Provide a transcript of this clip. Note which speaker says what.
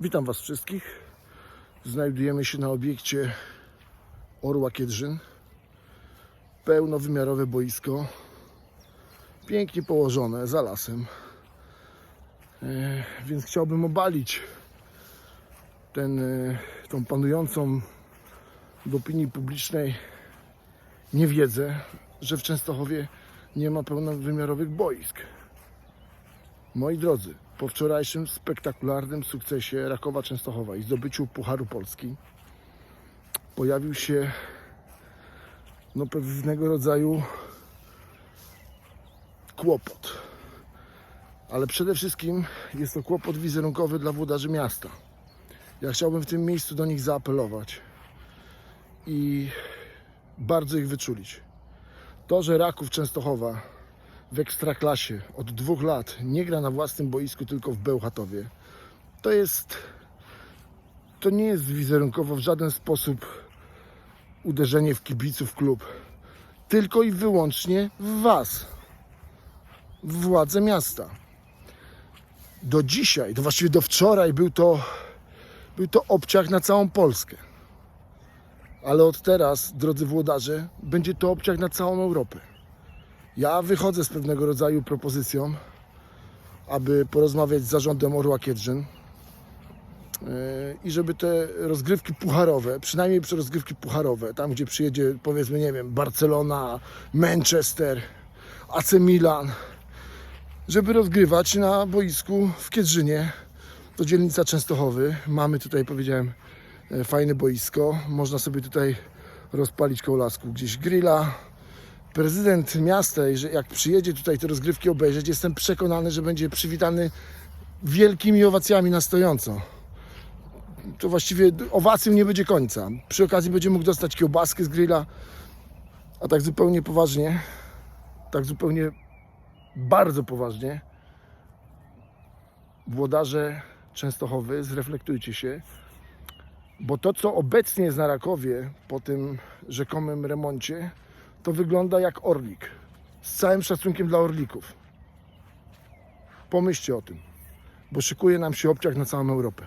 Speaker 1: Witam Was wszystkich. Znajdujemy się na obiekcie Orła Kiedrzyn. Pełnowymiarowe boisko. Pięknie położone, za lasem. E, więc chciałbym obalić ten, e, tą panującą w opinii publicznej niewiedzę, że w Częstochowie nie ma pełnowymiarowych boisk. Moi drodzy, po wczorajszym spektakularnym sukcesie Rakowa Częstochowa i zdobyciu Pucharu Polski pojawił się no, pewnego rodzaju kłopot. Ale przede wszystkim jest to kłopot wizerunkowy dla włodarzy miasta. Ja chciałbym w tym miejscu do nich zaapelować i bardzo ich wyczulić. To, że Raków Częstochowa w ekstraklasie od dwóch lat nie gra na własnym boisku, tylko w Bełchatowie, to jest. To nie jest wizerunkowo w żaden sposób uderzenie w kibiców klub, tylko i wyłącznie w Was, w władze miasta. Do dzisiaj, do właściwie do wczoraj był to, był to obciach na całą Polskę. Ale od teraz, drodzy włodarze, będzie to obciach na całą Europę. Ja wychodzę z pewnego rodzaju propozycją, aby porozmawiać z zarządem Orła Kiedrzyn yy, i żeby te rozgrywki pucharowe, przynajmniej przy rozgrywki pucharowe, tam gdzie przyjedzie powiedzmy, nie wiem, Barcelona, Manchester, AC Milan, żeby rozgrywać na boisku w Kiedrzynie. To dzielnica Częstochowy. Mamy tutaj, powiedziałem, e, fajne boisko. Można sobie tutaj rozpalić koło lasku gdzieś grilla, prezydent miasta, jak przyjedzie tutaj te rozgrywki obejrzeć, jestem przekonany, że będzie przywitany wielkimi owacjami na stojąco. To właściwie owacją nie będzie końca. Przy okazji będzie mógł dostać kiełbaskę z grilla, a tak zupełnie poważnie, tak zupełnie bardzo poważnie, włodarze Częstochowy, zreflektujcie się, bo to, co obecnie jest na Rakowie po tym rzekomym remoncie, to wygląda jak orlik. Z całym szacunkiem dla orlików. Pomyślcie o tym, bo szykuje nam się obciach na całą Europę.